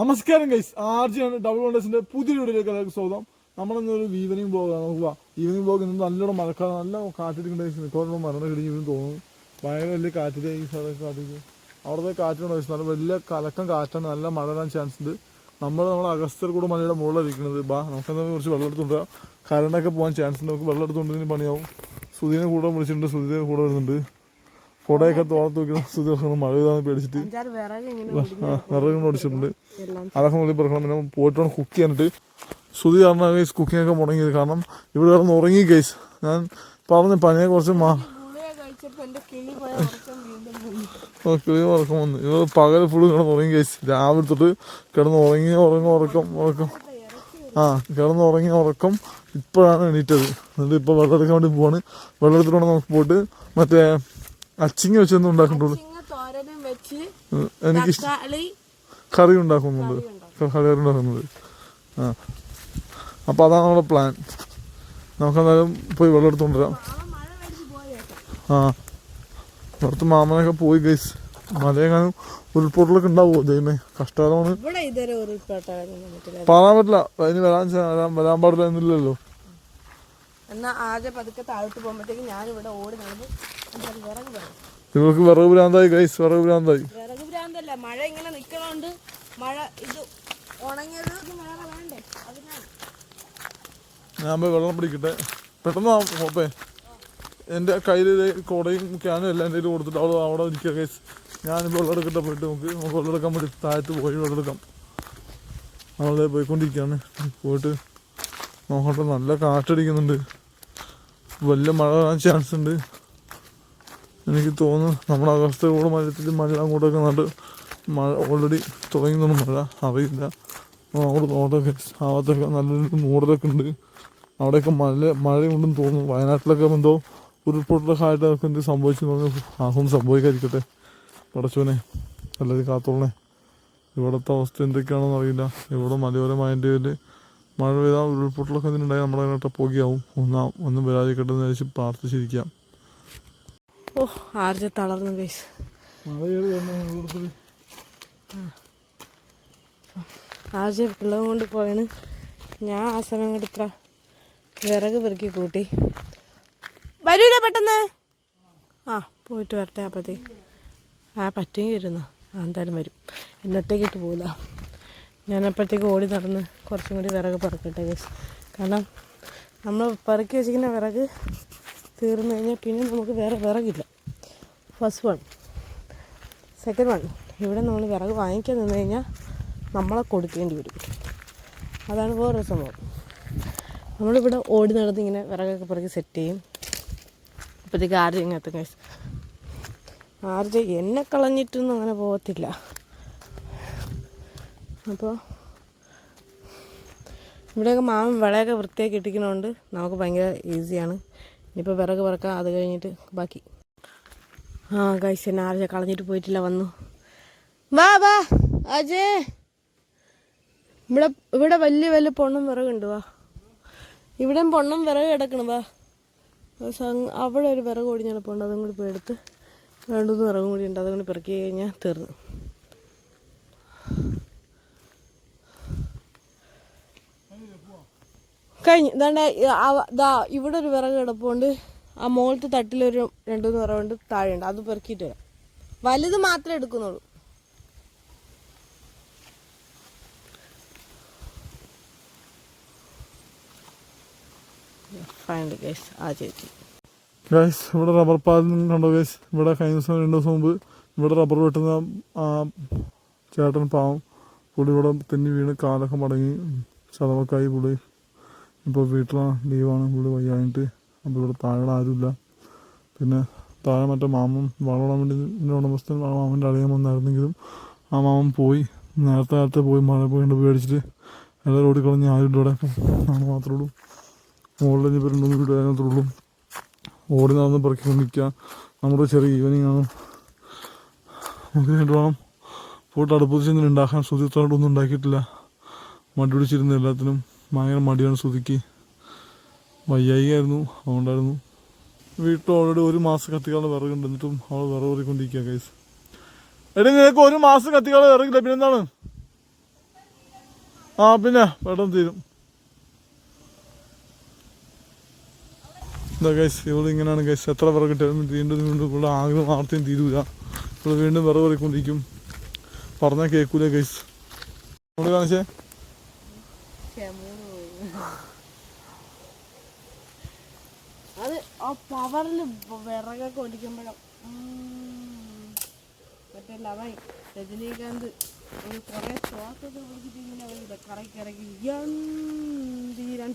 നമസ്കാരം guys ആർജിയാണ് double വണ്ടേഴ്സിന്റെ പുതിയ വീഡിയോയിലേക്ക് എല്ലാവർക്കും സ്വാഗതം. നമ്മളിന്നൊരു ഈവനിങ് ബ്ലോഗാണ് നോക്കുക ഈവനിങ് ബ്ലോഗ് ഇന്ന് നല്ലോണം മഴക്കാലം നല്ല കാറ്റിരിക്കേണ്ട മിക്കവാറും മരണം കിടിഞ്ഞു തോന്നുന്നു. ഭയങ്കര വലിയ കാറ്റിന്റെ ഈ സ്ഥലമൊക്കെ കാറ്റിക്ക് അവിടുത്തെ കാറ്റുണ്ട് നല്ല വലിയ കലക്കം കാറ്റാണ്. നല്ല മഴ വരാൻ ചാൻസ് ഉണ്ട്. നമ്മൾ നമ്മുടെ അഗസ്തർ കൂടെ മലയുടെ മുകളിലിരിക്കുന്നത്. ബാ നമുക്കെന്താ കുറച്ച് വെള്ളം എടുത്തുകൊണ്ട് കരണ്ടൊക്കെ പോകാൻ ചാൻസ് ഉണ്ട്. നമുക്ക് വെള്ളം എടുത്തുകൊണ്ടതിന് പണിയാവും. സുധീനെ കൂടെ വിളിച്ചിട്ടുണ്ട്. സുധീനെ കൂടെ വരുന്നുണ്ട്. കുടയൊക്കെ തോളത്ത് വെക്കുന്ന സുധീർ മഴ പെയ്താന്ന് പേടിച്ചിട്ട് വിറക് ഓടിച്ചിട്ടുണ്ട് അതൊക്കെ മുകളിൽ പറഞ്ഞു പിന്നെ പോയിട്ട് വേണം കുക്ക് ചെയ്യാനിട്ട് ശ്രുതി കാരണം ഗൈസ് കുക്കിംഗ് ഒക്കെ മുടങ്ങിയത് കാരണം ഇവിടെ കിടന്ന് ഉറങ്ങി ഗൈസ് ഞാൻ പറഞ്ഞ പനിയെ കുറച്ച് മാ കിളി ഉറക്കം വന്നു. കിളി ഉറക്കം വന്നു. ഇവർ പകൽ ഫുള്ള് കിടന്ന് ഉറങ്ങി ഗൈസ് രാവിലെ തൊട്ട് കിടന്ന് ഉറങ്ങി ഉറങ്ങി ഉറക്കം ഉറക്കം. ആ കിടന്ന് ഉറങ്ങി ഉറക്കം ഇപ്പോഴാണ് എണീറ്റത്. എന്നിട്ട് ഇപ്പോൾ വെള്ളം എടുക്കാൻ വേണ്ടി പോവാണ്. വെള്ളം എടുത്തിട്ട് നമുക്ക് പോയിട്ട് മറ്റേ അച്ചിങ്ങ വെച്ചൊന്നും തോരനും വെച്ച് എനിക്ക് കറി ഉണ്ടാക്കുന്നുണ്ട് കറി ഉണ്ടാക്കുന്നത് ആ. അപ്പോൾ അതാണ് നമ്മുടെ പ്ലാൻ. നമുക്കെന്തായാലും പോയി വെള്ളം എടുത്തുകൊണ്ട് വരാം. ആ പുറത്ത് മാമനൊക്കെ പോയി ഗൈസ് മലയെങ്ങാനും ഉരുൾപൊട്ടലൊക്കെ ഉണ്ടാവുമോ? ദൈവമേ കഷ്ടകാലമാണ്. വന്നിട്ടില്ല. പറയാൻ പറ്റില്ല. അതിന് വരാൻ വരാൻ വരാൻ പാടില്ല എന്നില്ലല്ലോ. എന്നാ ആദ്യം പതുക്കെ താഴോട്ട് പോകുമ്പോഴത്തേക്ക് ഞാനിവിടെ ഓടി നടന്ന് വിറക് പറയും നിങ്ങൾക്ക് വിറക് ഭ്രാന്തായി ഗൈസ് വിറക് ഭ്രാന്തായി. വിറക് ഭ്രാന്തല്ല. മഴ ഇങ്ങനെ നിൽക്കണോണ്ട് മഴ ഇത് ഉണങ്ങിയത് വേറെ വേണ്ടേ? അതിനാണ് ഞാൻ പോയി വെള്ളം പിടിക്കട്ടെ പെട്ടെന്ന് പോപ്പേ എന്റെ കയ്യിൽ കുടയും ക്യാനും എല്ലാം എന്റെ കയ്യിൽ കൊടുത്തിട്ട് അവിടെ അവിടെ ഇരിക്കുക ഗൈസ് ഞാനിപ്പോൾ വെള്ളം എടുക്കട്ടെ പോയിട്ട് നമുക്ക് നമുക്ക് വെള്ളം എടുക്കാൻ വേണ്ടി താഴത്ത് പോയി വെള്ളം എടുക്കാം. അവിടെ പോയിക്കൊണ്ടിരിക്കുകയാണ്. പോയിട്ട് നോക്കട്ടെ നല്ല കാറ്റടിക്കുന്നുണ്ട്. വലിയ മഴ വരാൻ ചാൻസ് ഉണ്ട്. എനിക്ക് തോന്നുന്നു നമ്മുടെ അഗസ്ത കൂടെ മരത്തിൽ മഴ അങ്ങോട്ടൊക്കെ നട്ട് മഴ ഓൾറെഡി തുടങ്ങിയൊന്നും മഴ അറിയില്ല. അങ്ങോട്ട് നോട്ടൊക്കെ ഭാഗത്തൊക്കെ നല്ലൊരു മൂടലൊക്കെ ഉണ്ട്. അവിടെയൊക്കെ മഴ മഴയുണ്ടെന്ന് തോന്നുന്നു. വയനാട്ടിലൊക്കെ എന്തോ ഉരുൾപൊട്ടലൊക്കെ ആയിട്ട് അവർക്ക് എന്ത് സംഭവിച്ചു തോന്നുന്നു. ആഹും സംഭവിക്കാതിരിക്കട്ടെ. പടച്ചോനെ നല്ലത് കാത്തോളണേ. ഇവിടുത്തെ അവസ്ഥ എന്തൊക്കെയാണെന്ന് അറിയില്ല. ഇവിടെ മലയോരമായതിന്റെ പേരിൽ മഴ പെയ്താൽ ഉരുൾപൊട്ടലൊക്കെ ഇതിനുണ്ടായി നമ്മുടെ അതിനകത്ത് പോകിയാവും ഒന്നാ ഒന്നും വരാതിരിക്കട്ടെ എന്ന് വിചാരിച്ച് പ്രാർത്ഥിച്ചിരിക്കാം ഓ ആർജ തളർന്നു ഗൈസ് ആർജ പിള്ളേർ കൊണ്ട് പോയാണ് ഞാൻ ആ സമയം കൊണ്ട് ഇത്ര വിറക് പെറുക്കി കൂട്ടി. വരൂല പെട്ടെന്ന്? ആ പോയിട്ട് വരട്ടെ അപ്പത്തേക്ക്. ആ പറ്റുമെങ്കിൽ ഇരുന്നു. ആ എന്തായാലും വരും. എന്നത്തേക്കിട്ട് പോകില്ല ഞാൻ അപ്പോഴത്തേക്ക് ഓടി നടന്ന് കുറച്ചും കൂടി വിറക് പറക്കട്ടെ ഗസ് കാരണം നമ്മൾ പറക്കി വെച്ചിരിക്കുന്ന വിറക് തീർന്നു കഴിഞ്ഞാൽ പിന്നെ നമുക്ക് വേറെ വിറകില്ല. ഫസ്റ്റ് വൺ സെക്കൻഡ് വൺ ഇവിടെ നമ്മൾ വിറക് വാങ്ങിക്കാൻ നിന്ന് കഴിഞ്ഞാൽ നമ്മളെ കൊടുക്കേണ്ടി വരും. അതാണ് വേറൊരു സംഭവം. നമ്മളിവിടെ ഓടി നടന്ന് ഇങ്ങനെ വിറകൊക്കെ പിറകെ സെറ്റ് ചെയ്യും. അപ്പോഴത്തേക്ക് ആർജ ഇങ്ങനത്തെ ആർജ എന്നെ കളഞ്ഞിട്ടൊന്നും അങ്ങനെ പോകത്തില്ല. അപ്പോൾ ഇവിടെയൊക്കെ മാവൻ വിളയൊക്കെ വൃത്തിയാക്കി ഇട്ടിക്കണോണ്ട് നമുക്ക് ഭയങ്കര ഈസിയാണ്. ഇനിയിപ്പോൾ വിറക് പറക്കാം അത് കഴിഞ്ഞിട്ട് ബാക്കി. ആ ഗൈസ് എന്നെ കളഞ്ഞിട്ട് പോയിട്ടില്ല വന്നു. വാ വാ അജേ ഇവിടെ ഇവിടെ വലിയ വലിയ പൊണ്ണും വിറകുണ്ട് വാ. ഇവിടെയും പൊണ്ണും വിറക് കിടക്കണം വാ. അവിടെ ഒരു വിറക് ഓടി കിടപ്പുണ്ട് അതും കൂടി പോയി എടുത്ത് രണ്ടു മൂന്ന് വിറകും കൂടി ഉണ്ട്. അതും കൂടി പെറുക്കി കഴിഞ്ഞാൽ തീർന്നു. കഴിഞ്ഞു ഇതാണ്ട് ദാ ഇവിടെ ഒരു വിറക് കിടപ്പുണ്ട്. ആ മുകളിലത്തെ തട്ടിലൊരു രണ്ടു മൂന്ന് വിറകുണ്ട് താഴെയുണ്ട്. അത് പെറുക്കിയിട്ട് വരാം. വലുത് മാത്രമേ എടുക്കുന്നുള്ളൂ. ഗൈസ് ഇവിടെ റബ്ബർ പാലം കണ്ടോ ഗൈസ് ഇവിടെ കഴിഞ്ഞ ദിവസം രണ്ട് ദിവസം മുമ്പ് ഇവിടെ റബ്ബർ വെട്ടുന്ന ആ ചേട്ടൻ പാവം പുള്ളി ഇവിടെ തെന്നി വീണ് കാലൊക്കെ മടങ്ങി ചതവക്കായി പുള്ളി. ഇപ്പോൾ വീട്ടിലാണ് ലീവാണ് പുള്ളി വയ്യായിട്ട് അപ്പോൾ ഇവിടെ താഴെ ആരുമില്ല. പിന്നെ താഴെ മറ്റേ മാമൻ വളരാൻ വേണ്ടി ഉടമസ്ഥൻ മാമന്റെ അറിയാൻ വന്നായിരുന്നെങ്കിലും ആ മാമൻ പോയി. നേരത്തെ നേരത്തെ പോയി മഴ പോയിട്ട് പേടിച്ചിട്ട് എല്ലാം റോഡിൽ കളഞ്ഞ് ആരും ഇവിടെ. ആണ് മാത്രമേ ഉള്ളൂ. മുകളിൽ ഇനി രണ്ടു മൂന്ന് വീട് അതിനകത്തുള്ളൂ ഓടി നടന്ന് പറക്കി നിൽക്കുക നമ്മുടെ ചെറിയ ഈവനിങ് ആണ്. നമുക്ക് വേണ്ടി വേണം പോയിട്ട് അടുപ്പത്ത് ചെന്ന് ഉണ്ടാക്കാൻ ശ്രുതിത്തോടൊന്നും ഉണ്ടാക്കിയിട്ടില്ല. മടി പിടിച്ചിരുന്ന എല്ലാത്തിനും. ഭയങ്കര മടിയാണ് ശ്രുതിക്ക്. വയ്യായികയായിരുന്നു അതുകൊണ്ടായിരുന്നു. വീട്ടിൽ ഓൾറെഡി ഒരു മാസം കത്തിക്കാനുള്ള വിറകുണ്ട് എന്നിട്ടും അവൾ വിറക് പൊറിക്കൊണ്ടിരിക്കുക കൈസ് എടി നിനക്ക് ഒരു മാസം കത്തിക്കാനുള്ള വിറകില്ല പിന്നെന്താണ്? ആ പിന്നെ പെട്ടെന്ന് തീരും. എന്താ ഗൈസ് ഇവിടെ ഇങ്ങനെയാണ് ഗൈസ് എത്ര വിറക് കിട്ടിയാലും വീണ്ടും വീണ്ടും ഇവിടെ ആഗ്രഹം ആർത്തിയും തീരൂല. ഇവിടെ വീണ്ടും വിറക് പറിക്കൊണ്ടിരിക്കും പറഞ്ഞാൽ കേൾക്കൂല ഗൈസ് നമ്മൾ കാണിച്ചേ അത് ആ പവറിൽ വിറകൊക്കെ ഒലിക്കുമ്പോഴും മറ്റേ ലവായി രജനീകാന്ത് ഒരു കുറെ ശ്വാസത്തെ പിടിച്ചിട്ട് ഇങ്ങനെ ഇത് കറക്കി ഇറക്കി തീരാൻ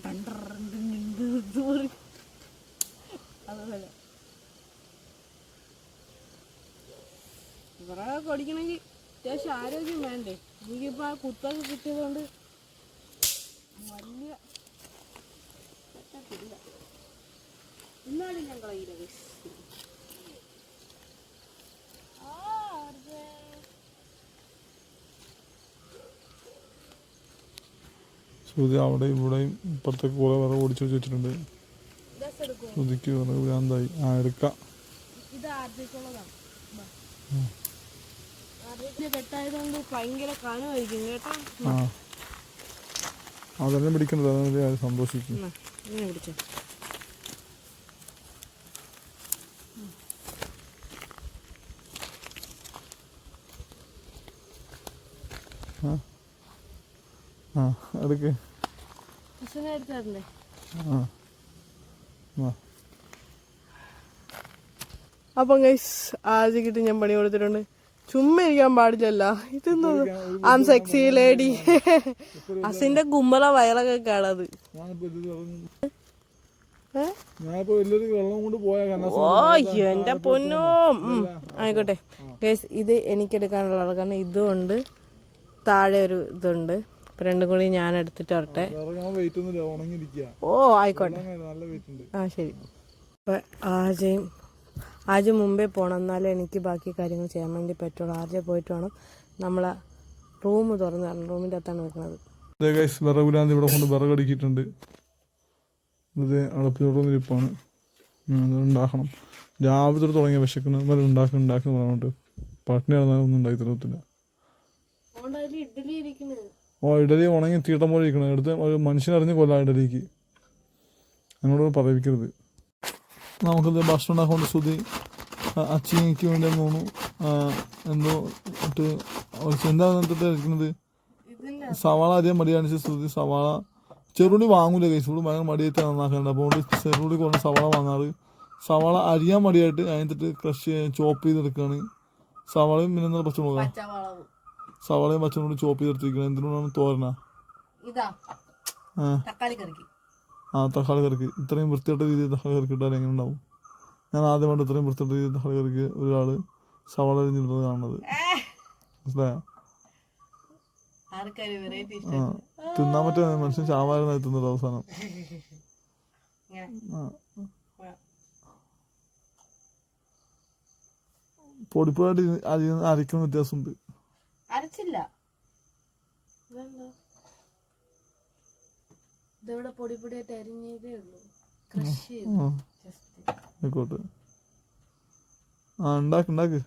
അതുപോലെ വിറകൊക്കെ ഒടിക്കണമെങ്കിൽ അത്യാവശ്യം ആരോഗ്യം വേണ്ടേ. എനിക്കിപ്പോൾ ആ കുത്തൊക്കെ കിട്ടിയതുകൊണ്ട് വലിയ പറ്റത്തില്ല എന്നാലും ഞാൻ കളയില്ല അതെ. ശ്രുതി അവിടെയും ഇവിടെയും ഇപ്പുറത്തേക്ക് കുറെ വിറക് ഓടിച്ചു വെച്ചിട്ടുണ്ട്? ശ്രുതിക്ക് വിറക് ഭ്രാന്തായി. ആ എടുക്കാം. അതെ അതെല്ലാം പിടിക്കണത്. അതെല്ലാം ഞാൻ സന്തോഷിക്കും എന്നാ, ഇങ്ങനെ പിടിച്ചോ ആ എടുക്ക് അപ്പം ഗൈസ് ആദ്യക്കിട്ട് ഞാൻ പണി കൊടുത്തിട്ടുണ്ട്. ചുമ്മാ ഇരിക്കാൻ പാടില്ലല്ല. ഇതെന്തോ ആം സെക്സി ലേഡി അസിന്റെ കുമ്മള വയറൊക്കെ കാണത്. ഓ എന്റെ പൊന്നോ. ആയിക്കോട്ടെ. ഗൈസ് ഇത് എനിക്കെടുക്കാനുള്ള കാരണം ഇതുണ്ട് താഴെ ഒരു ഇതുണ്ട്. ഇപ്പൊ രണ്ടും കൂടി ഞാൻ എടുത്തിട്ട് വരട്ടെ ഓ ആയിക്കോട്ടെ. നല്ല വെയിറ്റ് ഉണ്ട്. ആ ശരി. അപ്പം ആജയും ആജ് മുമ്പേ പോകണം എന്നാലേ എനിക്ക് ബാക്കി കാര്യങ്ങൾ ചെയ്യാൻ വേണ്ടി പറ്റുള്ളൂ. ആർജെ പോയിട്ട് വേണം. നമ്മളെ റൂം തുറന്ന് തരണം റൂമിന്റെ അകത്താണ് വെക്കുന്നത് വിറകുലാന്ത് ഇവിടെ കൊണ്ട് വിറകടുക്കിയിട്ടുണ്ട്. ഇത് അടപ്പിനോടൊന്നും ഇരിപ്പാണ് ഉണ്ടാക്കണം. രാവിലെ തൊട്ട് തുടങ്ങിയ വിശക്കുന്ന. വരെ ഉണ്ടാക്കി ഉണ്ടാക്കി പറഞ്ഞിട്ട്. പട്ടിണി നടന്നാലും ഒന്നും ഉണ്ടാക്കി തരത്തില്ല ഇഡ്ഡലി ഇരിക്കുന്നത് ഓ ഇഡലി ഉണങ്ങി തീട്ടം പോലെ ഇരിക്കണം. എടുത്ത് ഒരു മനുഷ്യനറിഞ്ഞ് കൊല്ലാം ഇഡലിക്ക്. അങ്ങോട്ട് പറയിക്കരുത് നമുക്കിത് ഭക്ഷണം ഉണ്ടാക്കൊണ്ട് ശ്രുതി അച്ചിക്ക് വേണ്ടി തോന്നുന്നു എന്തോ ഇട്ട് എന്താ എന്നിട്ട് ഇരിക്കുന്നത് സവാള അധികം മടി കാണിച്ച ശ്രുതി സവാള ചെറുള്ളി വാങ്ങൂല കൈസ്. ഇവിടെ ഭയങ്കര മടിയായിട്ട് നന്നാക്കാറുണ്ട് അപ്പോൾ അതുകൊണ്ട് ചെറുള്ളി കൊണ്ട് സവാള വാങ്ങാറ്. സവാള അരിയാൻ മടിയായിട്ട് അതിനകത്തിട്ട് ക്രഷ് ചോപ്പ് ചെയ്തെടുക്കുകയാണ് സവാളയും പിന്നെ എന്താ പച്ചമുളക്. പച്ചവളവ് സവാളയും പച്ചമുളകും ചോപ്പ് ചെയ്തെടുത്തിരിക്കണം. എന്തിനാണ് ഇതാ. ആ. തക്കാളി കറിക്ക്. ഇത്രയും വൃത്തിയായിട്ട രീതിയിൽ തക്കാളി കറിക്ക് ഇട്ടാൽ എങ്ങനെ ഉണ്ടാവും? ഞാൻ ആദ്യമായിട്ട് ഇത്രയും വൃത്തിയായിട്ട രീതിയിൽ തക്കാളി കറിക്ക് ഒരാൾ സവാള അരിഞ്ഞിടുന്നത് കാണുന്നത്. മനസ്സിലായോ? തിന്നാൻ പറ്റിയ മനുഷ്യൻ ചാവായിരുന്നു തിന്നത് അവസാനം. അരി അരിക്കുന്ന വ്യത്യാസമുണ്ട്. അരച്ചില്ല. ഇതവിടെ പൊടി പൊടിയായിട്ട് അരിഞ്ഞതേ ഉള്ളൂ. ക്രഷ് ചെയ്ത്. ആ ജസ്റ്റ്. ആയിക്കോട്ടെ. ആ ഉണ്ടാക്ക് ഉണ്ടാക്ക്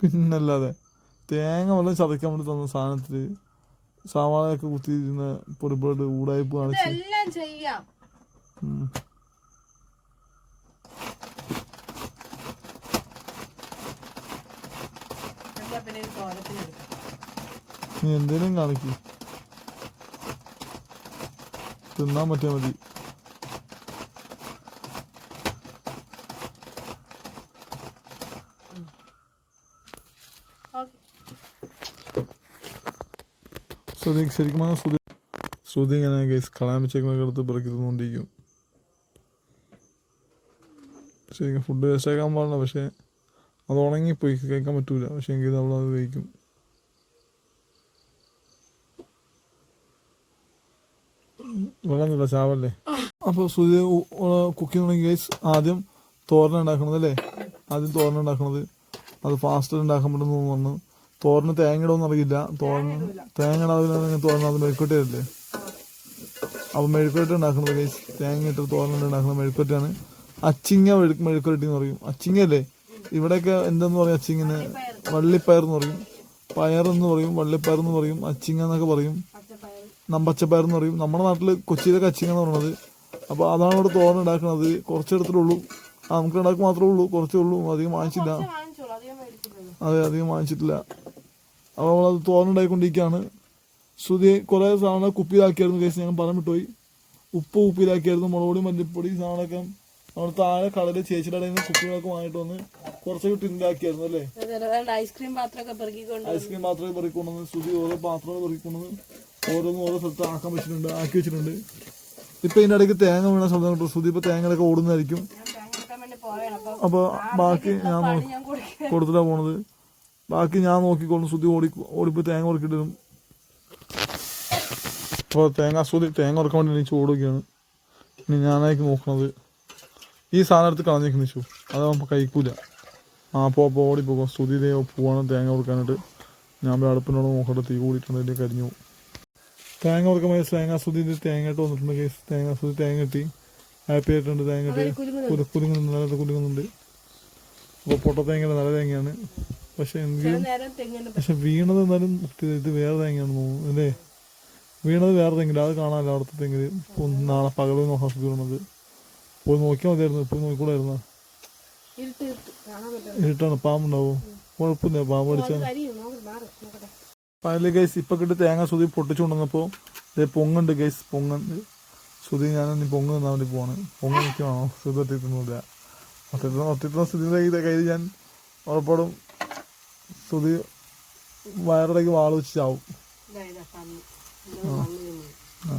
പിന്നല്ലാതെ തേങ്ങ വെള്ളം ചതയ്ക്കാൻ വേണ്ടി തന്ന സാധനത്തിൽ സവാളയൊക്കെ കുത്തിയിരുന്ന പൊടിപ്പൊടി ഊടായ്പ കാണിച്ച് എല്ലാം ചെയ്യാം. നീ എന്തേലും കാണിക്കും. തിന്നാൻ പറ്റിയാ മതി ഓക്കെ ശ്രുതി ശരിക്കും പറഞ്ഞാൽ ശ്രുതി ശ്രുതി ഇങ്ങനെ ഗൈസ് കളയാൻ വെച്ചേക്കുന്നൊക്കെ എടുത്ത് പെറുക്കി തിന്നുകൊണ്ടിരിക്കും ശരിക്കും ഫുഡ് വേസ്റ്റ് ആക്കാൻ പാടില്ല പക്ഷേ അത് ഉണങ്ങിപ്പോയി കഴിക്കാൻ പറ്റൂല. പക്ഷേ എങ്കിൽ അവൾ അത് കഴിക്കും. വെള്ളമില്ല ചാവല്ലേ? അപ്പോൾ ശ്രുതി കുക്ക് തുടങ്ങി ഗൈസ് ആദ്യം തോരൻ ഉണ്ടാക്കണത് അല്ലേ ആദ്യം തോരൻ ഉണ്ടാക്കണത്. അത് ഫാസ്റ്റ് ഉണ്ടാക്കാൻ പറ്റുന്നു പറഞ്ഞു. തോരന് തേങ്ങ ഇടുമെന്ന് അറിയില്ല. തോരന് തേങ്ങ ഇടാതെ തോരൻ അത് മെഴുക്കുവരട്ടിയല്ലേ? അപ്പോൾ മെഴുക്കുവരട്ടി ഉണ്ടാക്കുന്നത് കേസ് തേങ്ങ ഇട്ട് തോരൻ ഉണ്ടാക്കുന്ന മെഴുക്കുവരട്ടിയാണ്. അച്ചിങ്ങ മെഴുക്ക് മെഴുക്കുരട്ടി എന്ന് പറയും. അച്ചിങ്ങ അല്ലേ ഇവിടെയൊക്കെ എന്തെന്ന് പറയും അച്ചിങ്ങനെ? വള്ളിപ്പയർ എന്ന് പറയും. പയർ എന്ന് പറയും വള്ളിപ്പയർ എന്ന് പറയും അച്ചിങ്ങ എന്നൊക്കെ പറയും. പച്ചപ്പയർ നമ്പച്ചപ്പയർ എന്ന് പറയും. നമ്മുടെ നാട്ടിൽ കൊച്ചിയിലൊക്കെ അച്ചിങ്ങ എന്ന് പറയുന്നത് അപ്പോൾ അതാണ് ഇവിടെ തോരൻ ഉണ്ടാക്കുന്നത് കുറച്ചെടുത്തിട്ടുള്ളൂ ആ നമുക്ക് ഉണ്ടാക്കി മാത്രമേ ഉള്ളൂ. കുറച്ചേ ഉള്ളൂ. അധികം വാങ്ങിച്ചില്ല. അതെ അധികം വാങ്ങിച്ചിട്ടില്ല. നമ്മളത് തോന്നുണ്ടായിക്കൊണ്ടിരിക്കുകയാണ് ശ്രുതി കുറേ സാധനം കുപ്പിയിലാക്കിയായിരുന്നു കേസ് ഞാൻ പറഞ്ഞിട്ട് വിട്ടുപോയി. ഉപ്പ് കുപ്പിയിലാക്കിയായിരുന്നു മുളകുപൊടി മല്ലിപ്പൊടി സാധനമൊക്കെ നമ്മൾ താഴെ കടയിൽ ചേച്ചിയുടെ നിന്ന് കുപ്പികളൊക്കെ വാങ്ങിയിട്ട് വന്ന് കുറച്ചൊക്കെ ടിന്നിലാക്കിയായിരുന്നു അല്ലേ? ഐസ്ക്രീം പാത്രമൊക്കെ ഐസ്ക്രീം പാത്രമൊക്കെ പെറുക്കൊണ്ടുവന്ന് ശ്രുതി ഓരോ പാത്രങ്ങൾ പെറുക്കൊണ്ടുവന്ന് ഓരോന്നും ഓരോ സ്ഥലത്ത് ആക്കാൻ വെച്ചിട്ടുണ്ട് ആക്കി വെച്ചിട്ടുണ്ട്. ഇപ്പൊ ഇതിന്റെ ഇടയ്ക്ക് തേങ്ങ വീണ സ്ഥലം കേട്ടോ ശ്രുതി ഇപ്പൊ തേങ്ങയൊക്കെ ഓടുന്നതായിരിക്കും. അപ്പൊ ബാക്കി ഞാൻ കൊടുത്തിട്ടാണ് ഞാൻ കൊടുത്തിട്ടാ പോണത്. ബാക്കി ഞാൻ നോക്കിക്കോളും ശ്രുതി ഓടി ഓടിപ്പോയി തേങ്ങ ഉറക്കിട്ടിടും അപ്പോൾ തേങ്ങ ശ്രുതി തേങ്ങ ഉറക്കാൻ വേണ്ടി എനിക്ക് ഓടുകയാണ്. ഇനി ഞാനായിരിക്കും നോക്കണത്. ഈ സാധനം എടുത്ത് കളഞ്ഞേക്ക് നിച്ചു അതാകുമ്പോൾ കഴിക്കൂല. ആ അപ്പോൾ അപ്പോൾ ഓടിപ്പോകും ശ്രുതി ദേ പോവാണ് തേങ്ങ ഉറക്കാനായിട്ട് ഞാൻ പോയി അടുപ്പിനോട് നോക്കട്ടെ തീ കൂടിയിട്ടുണ്ട് അതിന്റെ കരിഞ്ഞു. പോകും. തേങ്ങ ഉറക്കാൻ വേണ്ടി തേങ്ങ ശ്രുതി തേങ്ങ ഇട്ട് വന്നിട്ടുണ്ട് കേസ്. തേങ്ങ ശ്രുതി തേങ്ങ കിട്ടി. ഹാപ്പി ആയിട്ടുണ്ട് തേങ്ങ കിട്ടി. കുരു കുരുങ്ങുന്നുണ്ട് നല്ല കുരുങ്ങുന്നുണ്ട് അപ്പോൾ പൊട്ട തേങ്ങ നല്ല തേങ്ങയാണ്. പക്ഷെ പക്ഷെ വീണത് എന്നാലും ഇത് വേറെ തേങ്ങയാണെന്ന് തോന്നുന്നു അല്ലേ? വീണത് വേറെ തെങ്ങില്ല അത് കാണാമല്ലോ അവിടുത്തെ ഇപ്പൊ നാളെ പകൽ ഹോസ്പിറ്റൽ വന്നത്. പോയി നോക്കിയാൽ മതിയായിരുന്നു പോയി നോക്കിക്കൂടായിരുന്നു? ഇരുട്ടാണ് പാമ്പുണ്ടാവും. കുഴപ്പമില്ല പാമ്പ് അടിച്ചാൽ പല അതിൽ ഗൈസ് ഇപ്പൊ കിട്ടി തേങ്ങ സുതി പൊട്ടിച്ചുകൊണ്ടുവന്നപ്പോ ഇതേ പൊങ്ങുണ്ട് ഗൈസ് പൊങ്ങുണ്ട് സുതി ഞാൻ ഇനി പൊങ്ങ് തന്നാൽ വേണ്ടി പോവാണ്. പൊങ്ങ് നിൽക്കുവാണോ സുതി ഒത്തിരി ഒത്തിട്ടുന്ന ഒത്തിട്ടുന്ന സ്ഥിതിയുടെ ഇതേ കയ്യിൽ ഞാൻ ഉറപ്പാടും സുതി വയറിടയ്ക്ക് വാൾ വെച്ച് ചാവും ഇതാ. പന്നി ഇത് മണ്ണ് തിന്നു. ആ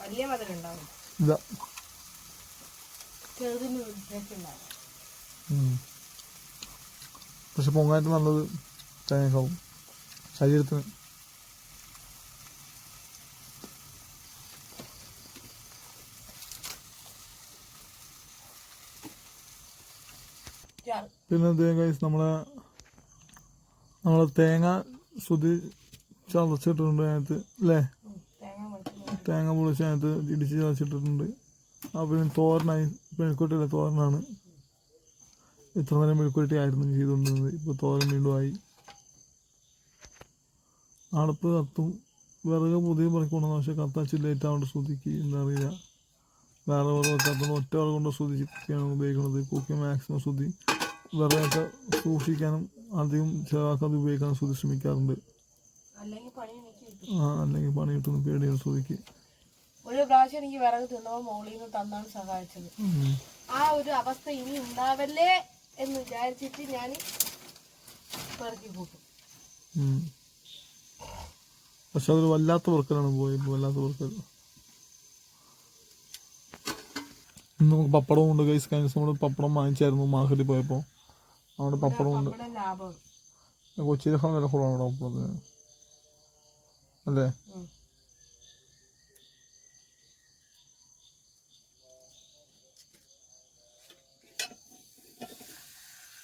വലിയ മധുരം ഉണ്ടാവും ഇതാ ചെറുതിന് വ്യത്യാസമുണ്ടാവും ഉം. പക്ഷെ പൊങ്ങായിട്ട് നല്ലത് തേങ്ങക്കാവും ശരീരത്തിന് ചാറ്. പിന്നെ ഇത് ഗൈസ് നമ്മളെ നമ്മളെ തേങ്ങ ശ്രുതി ചതച്ചിട്ടുണ്ട് അതിനകത്ത് അല്ലേ? തേങ്ങ പൊളിച്ച് അതിനകത്ത് ഇടിച്ച് ചതച്ചിട്ടിട്ടുണ്ട് അപ്പം പിന്നെ തോരനായി മെഴുക്കുട്ടിയുടെ തോരനാണ്. ഇത്ര നേരം മെഴുക്കുട്ടി ആയിരുന്നു ചെയ്തുകൊണ്ടിരുന്നത്. ഇപ്പോൾ തോരൻ വീണ്ടും ആയി. അടുപ്പ് കത്തും. വിറക് പുതിയ പറിക്കൊണ്ടെന്ന് പക്ഷേ കത്താച്ച് ലേറ്റ് ആവേണ്ട ശ്രുതിക്ക് എന്താ അറിയില്ല. വേറെ വിറക് കത്തുന്ന ഒറ്റ വിറക് കൊണ്ട് ശ്രുതിക്കാണ് ഉപയോഗിക്കുന്നത്. കുക്കി മാക്സിമം ശ്രുതി വിറകൊക്കെ സൂക്ഷിക്കാനും അധികം ചിലവാക്കാതെ ഉപയോഗിക്കാനും ശ്രുതി ശ്രമിക്കാറുണ്ട് ആ അല്ലെങ്കിൽ പണി കിട്ടുന്ന പേടിയാണ് ശ്രുതിക്ക്. ഒരു പ്രാവശ്യം എനിക്ക് വിറക് തിന്നപ്പോൾ മോളിൽ നിന്ന് തന്നാണ് സഹായിച്ചത്. ആ ഒരു അവസ്ഥ ഇനി ഉണ്ടാവല്ലേ എന്ന് വിചാരിച്ചിട്ട് ഞാൻ പെറുക്കി കൂട്ടും. പക്ഷെ അതൊരു വല്ലാത്ത വർക്കലാണ് പോയി ഇപ്പൊ വല്ലാത്ത വർക്കൽ ഇന്ന് നമുക്ക് പപ്പടവും ഉണ്ട് കൈസ് കഴിഞ്ഞ നമ്മൾ പപ്പടം വാങ്ങിച്ചായിരുന്നു മാർക്കറ്റിൽ പോയപ്പോൾ അവിടെ പപ്പടം ഉണ്ട്. കൊച്ചിയിലെ ലാഭം. കൊച്ചിയിലെ വില കുറവാണ് അവിടെ പപ്പടത്തിന് അല്ലേ.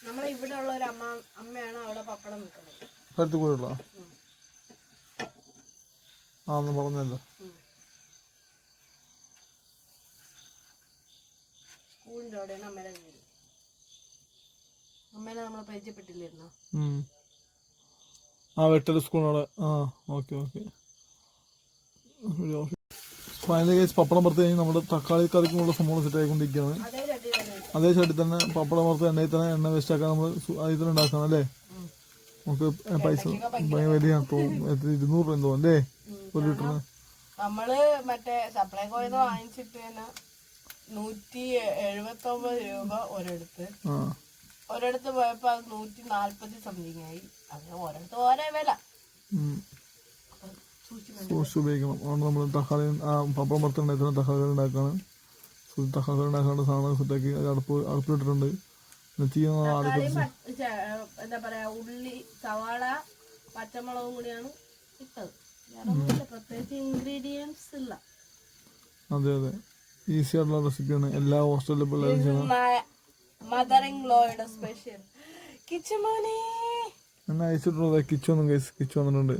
നമ്മളെ ഇവിടെ ഉള്ള ഒരു അമ്മ അമ്മയാണ് അവിടെ പപ്പടം നിൽക്കുന്നത് കരുത്ത് കൂടെയുള്ള? ആ ഒന്ന് പറഞ്ഞല്ലോ. സ്കൂളിന്റെ അവിടെയാണ് അമ്മയുടെ വീട്. അമ്മേനെ നമ്മൾ പരിചയപ്പെട്ടില്ലായിരുന്നോ? ഉം. ആ വെട്ടൽ സ്കൂളവിടെ ആ ഓക്കെ ഓക്കെ. ഫൈനലി പപ്പടം പുറത്ത് കഴിഞ്ഞ് നമ്മുടെ തക്കാളി കറിക്കുള്ള സംഭവം സെറ്റ് ആയിക്കൊണ്ടിരിക്കുകയാണ്. അതേ ചട്ടി തന്നെ പപ്പടം പുറത്ത് എണ്ണയിൽ തന്നെ എണ്ണ വേസ്റ്റ് ആക്കാൻ നമ്മൾ അതിൽ തന്നെ ഉണ്ടാക്കണം അല്ലേ? നമുക്ക് പൈസ വലിയ ഇരുന്നൂറ് രൂപ തോന്നും അല്ലേ? ഒരു ലിറ്ററിന്. നമ്മൾ മറ്റേ സപ്ലൈകോയിൽ വാങ്ങിച്ചിട്ട് നൂറ്റി എഴുപത്തി ഒമ്പത് രൂപ ഒരിടത്ത്. ആ. ഒരിടത്ത് പോയപ്പോ അത് നൂറ്റി നാല്പത് സംതിങ് ആയി. അങ്ങനെ ഒരിടത്ത് ഓരോ വില. ഉം. സൂക്ഷിച്ച് ഉപയോഗിക്കണം. അതുകൊണ്ട് നമ്മൾ തക്കാളി പപ്പടം ഉണ്ടാക്കാനുള്ള സാധനം സെറ്റാക്കി അത് അടുപ്പ് അടുപ്പിലിട്ടിട്ടുണ്ട് എന്താ പറയാ ഉള്ളി സവാള പച്ചമുളകും കൂടിയാണ് ഇട്ടത്. പ്രത്യേകിച്ച് ഇൻഗ്രീഡിയൻസ് ഇല്ല. അതെ അതെ. ഈസി ആയിട്ടുള്ള റെസിപ്പിയാണ് എല്ലാ ഹോസ്റ്റലിലും പിള്ളേരും ചെയ്യണം ഇൻ ലോയുടെ സ്പെഷ്യൽ കിച്ചുമോനെ എന്നെ അയച്ചിട്ടുള്ളത് കിച്ചു ഒന്നും കേസ് കിച്ചു വന്നിട്ടുണ്ട്.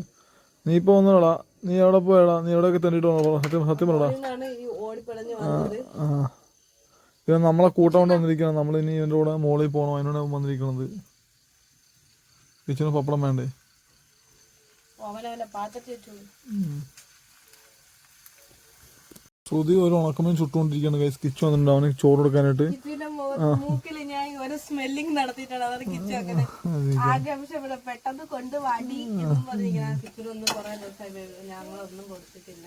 നീ ഇപ്പൊ വന്നോടാ. നീ എവിടെ പോയടാ. നീ എവിടെയൊക്കെ തന്നിട്ട് വന്നോ സത്യം സത്യം പറടാ ഇത് നമ്മളെ കൂട്ടം കൊണ്ട് വന്നിരിക്കണം നമ്മൾ ഇനി ഇവന്റെ കൂടെ മോളിൽ പോകണം. അതിനോട് വന്നിരിക്കണത് കിച്ചന് പപ്പടം വേണ്ടേ? അവനവന്റെ പാത്രത്തിൽ വെച്ചു. ശ്രുതി ഒരു ഉണക്കമീൻ ചുട്ടുകൊണ്ടിരിക്കുകയാണ്. ഗൈസ് കിച്ചു വന്നിട്ടുണ്ട്. അവന് ചോറ് കൊടുക്കാനായിട്ട്. ഞാൻ ഒരു സ്മെല്ലിംഗ് നടത്തിയിട്ടാണ് അതാണ് കിച്ചു അങ്ങനെ ആകാംക്ഷ ഇവിടെ പെട്ടെന്ന് കൊണ്ട് വാടി എന്നും പറഞ്ഞിരിക്കുന്ന കിച്ചുനൊന്നും കുറെ ദിവസമായി ഞങ്ങളൊന്നും കൊടുത്തിട്ടില്ല.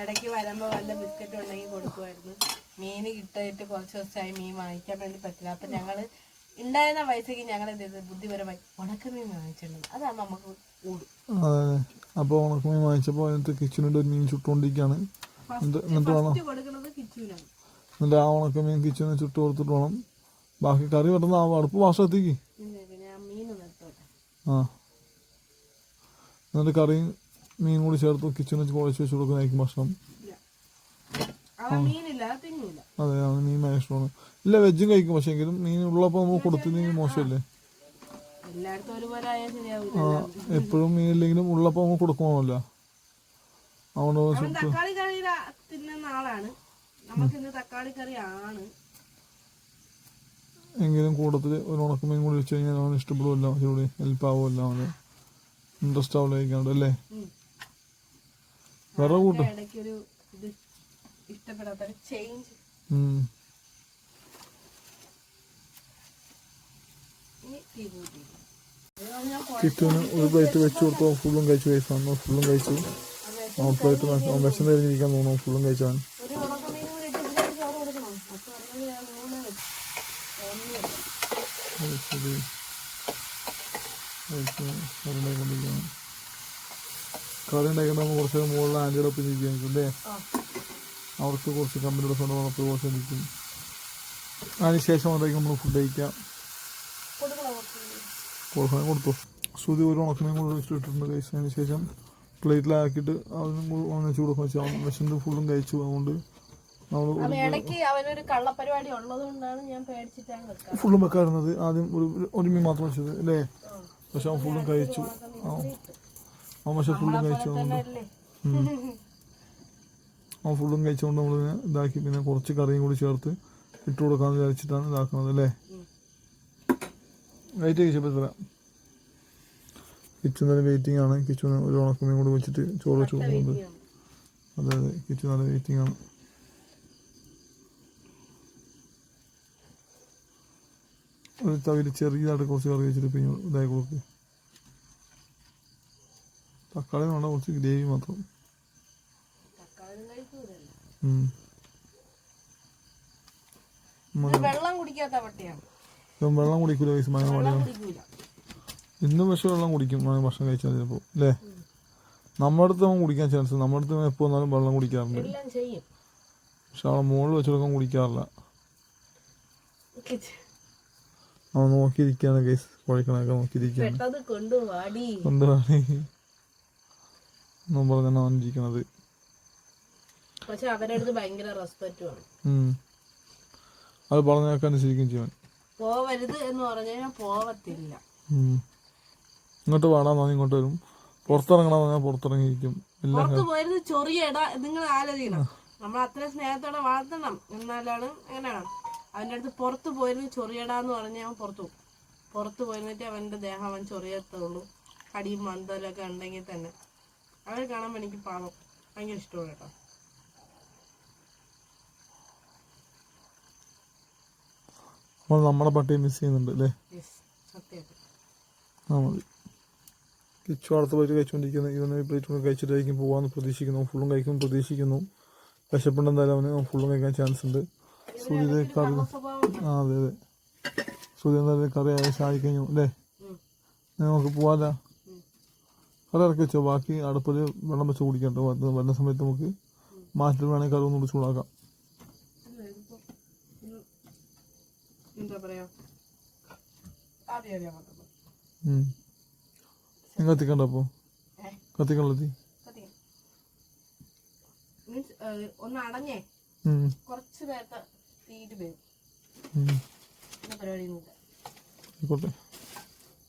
ഇടയ്ക്ക് വരുമ്പോ വല്ല ബിസ്ക്കറ്റ് ഉണ്ടെങ്കിൽ കൊടുക്കുമായിരുന്നു. മീൻ കിട്ടിയിട്ട് കുറച്ച് ദിവസമായി മീൻ വാങ്ങിക്കാൻ വേണ്ടി പറ്റില്ല. അപ്പൊ ഞങ്ങൾ ഉണ്ടായിരുന്ന പൈസക്ക് ഞങ്ങൾ എന്ത് ചെയ്തത് ബുദ്ധിപരമായി ഉണക്കമീൻ വാങ്ങിച്ചിട്ടുണ്ട്. അതാണ് നമുക്ക് കൂടും അതെ അപ്പോൾ ഉണക്കമീൻ വാങ്ങിച്ചപ്പോൾ അതിനകത്ത് കിച്ചണിന്റെ ഒരു മീൻ ചുട്ടുകൊണ്ടിരിക്കുകയാണ്. എന്നിട്ട് വേണം എന്നിട്ട് ആ ഉണക്കമീൻ കിച്ചന് ചുട്ട് കൊടുത്തിട്ട് വേണം ബാക്കി കറി പെട്ടെന്ന് ആ അടുപ്പ് വാസം എത്തിക്ക് മീൻ ആ. എന്നിട്ട് കറിയും മീൻ കൂടി ചേർത്ത് കിച്ചണിൽ കുഴച്ച് വെച്ച് കൊടുക്കുന്നതായിരിക്കും ഭക്ഷണം. അത് അതെ അവന് മീൻ ഭയങ്കരമാണ്. ഇല്ല വെജും കഴിക്കും. പക്ഷെ എങ്കിലും മീൻ ഉള്ളപ്പോൾ നമ്മൾ കൊടുത്തില്ലെങ്കിൽ മോശമല്ലേ? ആ എപ്പോഴും മീൻ ഇല്ലെങ്കിലും ഉള്ളപ്പോൾ നമ്മൾ കൊടുക്കണമല്ലോ അതുകൊണ്ട് അവൻ തക്കാളി കറി ര- തിന്നുന്ന ആളാണ്. നമുക്ക് ഇന്ന് തക്കാളി കറി ആണ്. എങ്കിലും കൂട്ടത്തിൽ ഒരു ഉണക്കമീൻ കൂടി വെച്ച് കഴിഞ്ഞാൽ അവന് ഇഷ്ടപ്പെടുമല്ലോ അവരോട് ഹെൽപ്പാവുമല്ലോ അവന്. ഇൻട്രസ്റ്റ് ആവില്ല കഴിക്കാണ്ട് അല്ലേ. വേറെ കൂട്ട്? കിറ്റുവിന് ഒരു പ്ലേറ്റ് വെച്ച് കൊടുത്തോ? ഫുള്ളും കഴിച്ചു കഴിച്ചു ഫുള്ളും കഴിച്ചു? ആ പ്ലേറ്റ് വിഷം കഴിഞ്ഞിരിക്കാൻ തോന്നുന്നു. ഫുള്ളും കഴിച്ചവൻ. കറി ഉണ്ടാക്കുന്ന കറി കുറച്ച് മുകളിൽ ആന്റിയുടെ ഒപ്പം ഇരിക്കും അല്ലേ? അവർക്ക് കുറച്ച് കമ്പനിയുടെ സ്വന്തം വളർത്ത് കുറച്ച് ഇരിക്കും. അതിനുശേഷം ഉണ്ടാക്കി നമ്മൾ ഫുഡ് കഴിക്കാം. കൊടുത്തു. ശ്രുതി ഒരു ഉണക്കമീൻ കൂടെ വെച്ചിട്ടുണ്ട് കഴിച്ചതിന് ശേഷം പ്ലേറ്റിലാക്കിയിട്ട് അവനും കൂടി ഒന്നിച്ച് കൊടുക്കാൻ വെച്ചാൽ അവൻ വിശന്ന് ഫുള്ളും കഴിച്ചു. അതുകൊണ്ട് നമ്മൾ അവൻ ഇടയ്ക്ക് അവനൊരു കള്ളപരിപാടി ഉള്ളതുകൊണ്ടാണ് ഞാൻ പേടിച്ചിട്ടാണ് വെക്കാം ഫുള്ളും വെക്കാറുന്നത് ആദ്യം ഒരു ഒരു മീൻ മാത്രം വെച്ചത് അല്ലേ? പക്ഷെ അവൻ ഫുള്ളും കഴിച്ചു. ആ. അവൻ പക്ഷെ ഫുള്ളും കഴിച്ചു അതുകൊണ്ട്. അവൻ ഫുള്ളും കഴിച്ചുകൊണ്ട് നമ്മൾ ഇതാക്കി. പിന്നെ കുറച്ച് കറിയും കൂടി ചേർത്ത് ഇട്ട് കൊടുക്കാമെന്ന് വിചാരിച്ചിട്ടാണ് ഇതാക്കുന്നത് അല്ലേ? വെയിറ്റ് കഴിച്ചപ്പോൾ തരാം കിച്ചൺ നല്ല വെയിറ്റിംഗ് ആണ്. കിച്ചു ഒരു ഉണക്കമീൻ കൂടെ വെച്ചിട്ട് ചോറ് വെച്ച് കൊടുക്കുന്നുണ്ട് അതെ അതെ. കിച്ചു നല്ല വെയിറ്റിംഗ് ആണ്. ഒരു തവിൽ ചെറിയതായിട്ട് കുറച്ച് കറി വെച്ചിട്ട് പിന്നെ ഇതായി കൊടുക്കും. തക്കാളി വേണ്ട കുറച്ച് ഗ്രേവി മാത്രം. വെള്ളം കുടിക്കാത്ത പട്ടിയാണ്. വെള്ളം കുടിക്കൂല വയസ്സ് മഴ ഇന്നും പക്ഷെ വെള്ളം കുടിക്കും ഭക്ഷണം കഴിച്ചാൽ ചിലപ്പോൾ അല്ലേ? നമ്മുടെ അടുത്ത് അവൻ കുടിക്കാൻ ചാൻസ് നമ്മുടെ അടുത്ത് എപ്പോൾ വന്നാലും വെള്ളം കുടിക്കാറുണ്ട്. പക്ഷെ അവളെ മുകളിൽ വെച്ചെടുക്കാൻ കുടിക്കാറില്ല. കിച്ച്. അവൻ നോക്കിയിരിക്കുകയാണ് കേസ് കുഴക്കണൊക്കെ നോക്കിയിരിക്കുകയാണ്. പെട്ടത് കൊണ്ടു വാടി. കൊണ്ടുപോയി എന്നും പറഞ്ഞാണ് അവൻ ഇരിക്കണത്. പക്ഷെ ഭയങ്കര. അത് പറഞ്ഞേക്കാൻ ശരിക്കും ചെയ്യാൻ പോവരുത് എന്ന് പറഞ്ഞാൽ പോവത്തില്ല. ഇങ്ങോട്ട് പാടാൻ തോന്നി ഇങ്ങോട്ട് വരും. പുറത്തിറങ്ങണം പറഞ്ഞാൽ പുറത്തിറങ്ങിയിരിക്കും. പുറത്ത് പോയിരുന്ന് ചൊറിയട നിങ്ങൾ ആലോചിക്കണം. നമ്മൾ അത്രയും സ്നേഹത്തോടെ വളർത്തണം. എന്നാലാണ് എങ്ങനെയാണ് അവന്റെ അടുത്ത് പുറത്ത് പോയിരുന്ന് ചൊറിയടാന്ന് പറഞ്ഞാൽ അവൻ പുറത്തു പോകും. പുറത്ത് പോയിരുന്നിട്ട് അവന്റെ ദേഹം അവൻ ചൊറിയത്തുള്ളൂ കടിയും മന്ദലൊക്കെ ഉണ്ടെങ്കിൽ തന്നെ. അവരെ കാണുമ്പോൾ എനിക്ക് പാവം. ഭയങ്കര ഇഷ്ടമാണ് കേട്ടോ. നമ്മളെ പട്ടിയെ മിസ് ചെയ്യുന്നുണ്ട് അല്ലേ? സത്യം. സത്യമായിട്ട് ആ മതി. കിച്ചു അടുത്ത പ്ലേറ്റ് കഴിച്ചുകൊണ്ടിരിക്കുന്നത് ഇവന് പ്ലേറ്റ് കൂടെ കഴിച്ചിട്ടായിരിക്കും പോകാമെന്ന് പ്രതീക്ഷിക്കുന്നു. ഫുള്ളും കഴിക്കും പ്രതീക്ഷിക്കുന്നു. വിശപ്പുണ്ടെന്തായാലും അവന്. ഫുള്ളും കഴിക്കാൻ ചാൻസ് ഉണ്ട്. ഇത് കറി ആ അതെ അതെ. സുധി എന്തായാലും കറി ആയി കഴിഞ്ഞു. അല്ലേ. നമുക്ക് ഉം. കറി ഇറക്കി വെച്ചോ. ബാക്കി അടുപ്പിൽ വെള്ളം വെച്ച് കുടിക്കട്ടോ വന്ന- വരുന്ന സമയത്ത് നമുക്ക് മാറ്റി വേണമെങ്കിൽ കറി ഒന്നുകൂടി ചൂടാക്കാം. എന്താ പറയാ ആദ്യം അറിയാൻ പറ്റുള്ളൂ ഉം. നീ കത്തിക്കണ്ട അപ്പോൾ ഏ കത്തിക്കണ്ടെത്തി മീൻസ് ഒന്ന് അടഞ്ഞേ. കുറച്ച് നേരത്തെ വരും.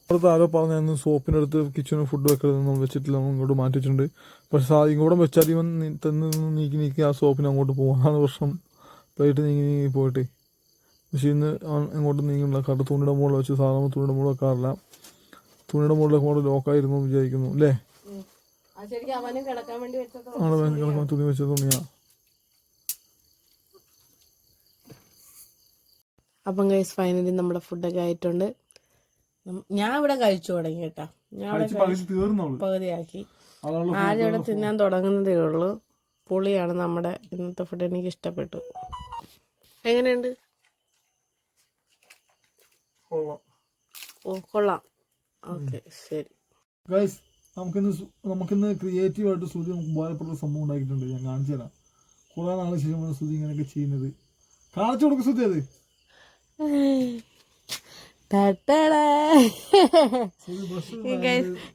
അടുത്ത് ആരോ പറഞ്ഞു സോപ്പിന്റെ അടുത്ത് കിച്ചണിൽ ഫുഡ് വെക്കരുതെന്നും വെച്ചിട്ടില്ല നമ്മൾ ഇങ്ങോട്ട് മാറ്റി വെച്ചിട്ടുണ്ട്. പക്ഷെ ഇങ്ങോട്ട് വെച്ചാൽ ഇവൻ നി- നിന്ന് നീക്കി നീക്കി ആ സോപ്പിന് അങ്ങോട്ട് പോകാനാണ് പ്രശ്നം. പ്ലേറ്റ് നീങ്ങി നീങ്ങി പോയിട്ട്. പക്ഷെ ഇന്ന് അങ്ങോട്ട് എങ്ങോട്ട് നീങ്ങില്ല കാരണം തുണിയുടെ മുകളിൽ വെച്ച് സാധാരണ തുണിയുടെ മുകളിൽ വെക്കാറില്ല. തുണിയുടെ മുകളിലേക്ക് അങ്ങോട്ട് ലോക്കായിരുന്നു എന്ന് വിചാരിക്കുന്നു അല്ലേ? അവനും കിടക്കാൻ വേണ്ടി തുണി വെച്ച തുണിയാ? അപ്പം കഴിച്ച് ഫൈനലി നമ്മുടെ ഫുഡൊക്കെ ആയിട്ടുണ്ട്. ഞാൻ ഇവിടെ കഴിച്ചു തുടങ്ങി കേട്ടാ. ഞാൻ പകുതിയാക്കി. ആരും ആദ്യം ഇവിടെ തിന്നാൻ തുടങ്ങുന്നതേ ഉള്ളൂ. പുളിയാണ് നമ്മുടെ ഇന്നത്തെ ഫുഡ് എനിക്ക് ഇഷ്ടപ്പെട്ടു. എങ്ങനെയുണ്ട്? ഓ കൊള്ളാം. ശരി. ഗൈസ് നമുക്കിന്ന് നമുക്കിന്ന് ക്രിയേറ്റീവ് ആയിട്ട് സുധി നമുക്ക് ഉപകാരപ്പെടുന്ന സംഭവം ഉണ്ടാക്കിയിട്ടുണ്ട് ഞാൻ കാണിച്ചു തരാം. കുറെ നാളെ ശേഷമാണ് സുധി ഇങ്ങനെയൊക്കെ ചെയ്യുന്നത്. കാണിച്ചു കൊടുക്കും സുധി അത്.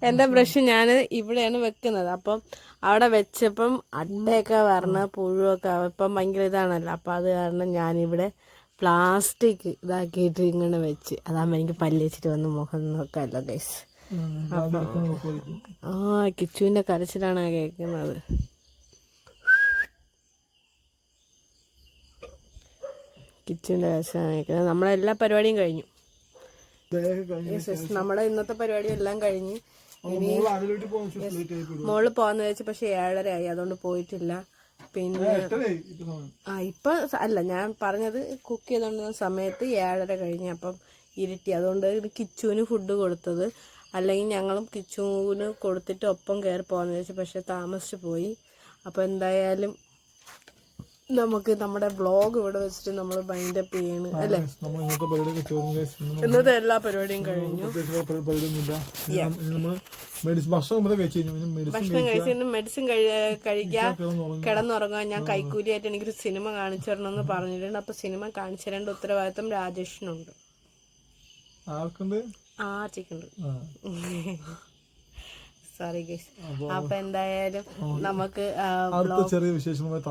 എന്റെ ബ്രഷ് ഞാൻ ഇവിടെയാണ് വെക്കുന്നത്. അപ്പം അവിടെ വെച്ചപ്പം അട്ടയൊക്കെ വരണ പുഴുവൊക്കെ. ഇപ്പം ഭയങ്കര ഇതാണല്ലോ. അപ്പം അത് കാരണം ഞാനിവിടെ പ്ലാസ്റ്റിക് ഇതാക്കിയിട്ട് ഇങ്ങനെ വെച്ച്. അതാകുമ്പോൾ എനിക്ക് പല്ലിച്ചിട്ട് വന്ന് മുഖം നോക്കാമല്ലോ ഗൈസ് ആ കിച്ചുവിന്റെ കരച്ചിലാണ് കേൾക്കുന്നത്? കിച്ചുവിന്റെ കരച്ചിലാണ് കേൾക്കുന്നത്? നമ്മളെ എല്ലാ പരിപാടിയും കഴിഞ്ഞു. നമ്മുടെ ഇന്നത്തെ പരിപാടി എല്ലാം കഴിഞ്ഞ്. മോൾ പോവാന്ന് വെച്ച് പക്ഷെ ഏഴര ആയി അതുകൊണ്ട് പോയിട്ടില്ല. പിന്നെ ആ ഇപ്പൊ അല്ല ഞാൻ പറഞ്ഞത് കുക്ക് ചെയ്തോണ്ടിരുന്ന സമയത്ത് ഏഴര കഴിഞ്ഞ് അപ്പം ഇരുട്ടി. അതുകൊണ്ട് കിച്ചുവിന് ഫുഡ് കൊടുത്തത്. അല്ലെങ്കിൽ ഞങ്ങളും കിച്ചുവിന് കൊടുത്തിട്ട് ഒപ്പം കയറി പോകാന്ന് വെച്ചു പക്ഷെ താമസിച്ചു പോയി. അപ്പൊ എന്തായാലും നമുക്ക് നമ്മുടെ ബ്ലോഗ് ഇവിടെ വെച്ചിട്ട് നമ്മൾ ബൈൻഡ് അപ്പ് ചെയ്യണ് അല്ലെ? നമ്മൾ ഇന്നത്തെ പരിപാടിയൊക്കെ എല്ലാ പരിപാടിയും കഴിഞ്ഞു. ഭക്ഷണം കഴിച്ചു മെഡിസിൻ കഴിക്കുക. കിടന്നുറങ്ങും കിടന്നുറങ്ങാൻ ഞാൻ കൈക്കൂലിയായിട്ട് എനിക്കൊരു സിനിമ കാണിച്ചു തരണം എന്ന് പറഞ്ഞിട്ടുണ്ട്. അപ്പൊ സിനിമ കാണിച്ചു തരേണ്ട ഉത്തരവാദിത്വം രാജേഷിനുണ്ട്. ആർക്കുണ്ട്? ആ. ചിക്കുണ്ട്. സോറി ഗൈസ് അപ്പൊ എന്തായാലും നമുക്ക് ചെറിയ വിശേഷമായി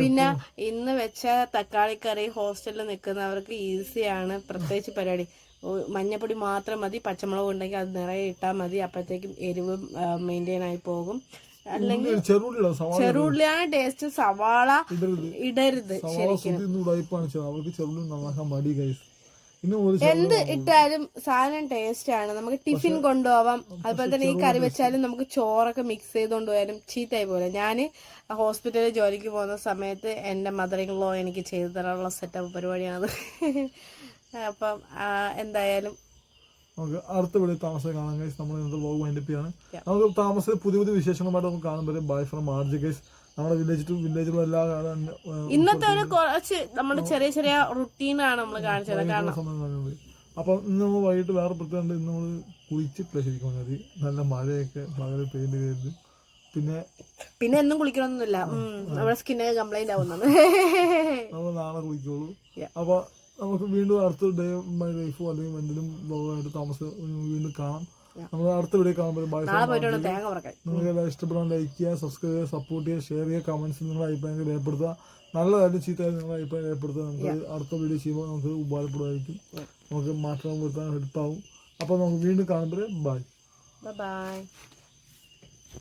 പിന്നെ ഇന്ന് വെച്ച തക്കാളി കറി ഹോസ്റ്റലിൽ നിൽക്കുന്നവർക്ക് ഈസിയാണ് പ്രത്യേകിച്ച് പരിപാടി. മഞ്ഞപ്പൊടി മാത്രം മതി പച്ചമുളക് ഉണ്ടെങ്കിൽ അത് നിറയെ ഇട്ടാൽ മതി. അപ്പോഴത്തേക്കും എരിവ് മെയിന്റെയിൻ ആയി പോകും. അല്ലെങ്കിൽ ചെറുള്ളിയാണ് ടേസ്റ്റ് സവാള ഇടരുത്. ശരിക്കും. അവർക്ക് ചെറുള്ളി നന്നാക്കാൻ മടി ഒരു എന്ത് ഇട്ടാലും സാധനം ടേസ്റ്റ് ആണ്. നമുക്ക് ടിഫിൻ കൊണ്ടുപോവാം. അതുപോലെ തന്നെ ഈ കറി വെച്ചാലും നമുക്ക് ചോറൊക്കെ മിക്സ് ചെയ്തുകൊണ്ട് പോയാലും ചീത്തയായി പോലെ ഞാൻ ഹോസ്പിറ്റലിൽ ജോലിക്ക് പോകുന്ന സമയത്ത് എന്റെ മദറിങ്ങളോ ലോ എനിക്ക് ചെയ്തു തരാനുള്ള സെറ്റപ്പ് പരിപാടിയാണ്. അപ്പം എന്തായാലും നമുക്ക് അടുത്ത വീഡിയോ താമസം കാണാൻ കഴിഞ്ഞാൽ നമ്മൾ ഇന്നത്തെ വ്ലോഗ് വൈൻഡപ്പ് ചെയ്യാണ്. നമുക്ക് താമസത്തിൽ പുതിയ പുതിയ വിശേഷങ്ങളുമായിട്ട് നമുക്ക് കാണുമ്പോൾ ബൈ ഫ്രം ആർജി ഗൈസ് നമ്മുടെ വില്ലേജ് ടു വില്ലേജിലും എല്ലാ ഇന്നത്തെ ഒരു കുറച്ച് നമ്മുടെ ചെറിയ ചെറിയ റുട്ടീനാണ് നമ്മൾ കാണിച്ചത്. കാരണം അപ്പം ഇന്ന് നമ്മൾ വൈകിട്ട് വേറെ പ്രത്യേകം ഇന്ന് നമ്മൾ കുളിച്ചിട്ടില്ല ശരിക്കും മതി നല്ല മഴയൊക്കെ പകൽ പെയിന്റ് ചെയ്ത് പിന്നെ പിന്നെ എന്നും കുളിക്കണമെന്നില്ല നമ്മുടെ സ്കിന്നൊക്കെ കംപ്ലൈന്റ് ആവുന്നത് നമ്മൾ നാളെ കുളിക്കുള്ളൂ. അപ്പൊ നമുക്ക് വീണ്ടും അടുത്ത ഡേ മൈ ലൈഫോ അല്ലെങ്കിൽ എന്തെങ്കിലും ലോകമായിട്ട് താമസം വീണ്ടും കാണാം. നമ്മൾ അടുത്ത വീഡിയോ കാണുമ്പോൾ നിങ്ങൾക്ക് എല്ലാം ഇഷ്ടപ്പെടാൻ ലൈക്ക് ചെയ്യുക സബ്സ്ക്രൈബ് ചെയ്യുക സപ്പോർട്ട് ചെയ്യുക ഷെയർ ചെയ്യുക കമന്റ്സ് നിങ്ങളുടെ അഭിപ്രായങ്ങൾ രേഖപ്പെടുത്തുക. നല്ലതായിട്ട് ചീത്തയായാലും നിങ്ങളുടെ അഭിപ്രായം രേഖപ്പെടുത്തുക. നമുക്ക് അടുത്ത വീഡിയോ ചെയ്യുമ്പോൾ നമുക്ക് ഉപകാരപ്പെടുമായിരിക്കും നമുക്ക് മാറ്റം വരുത്താൻ ഹെൽപ്പാവും. അപ്പോൾ നമുക്ക് വീണ്ടും കാണുമ്പോൾ ബൈ ബൈ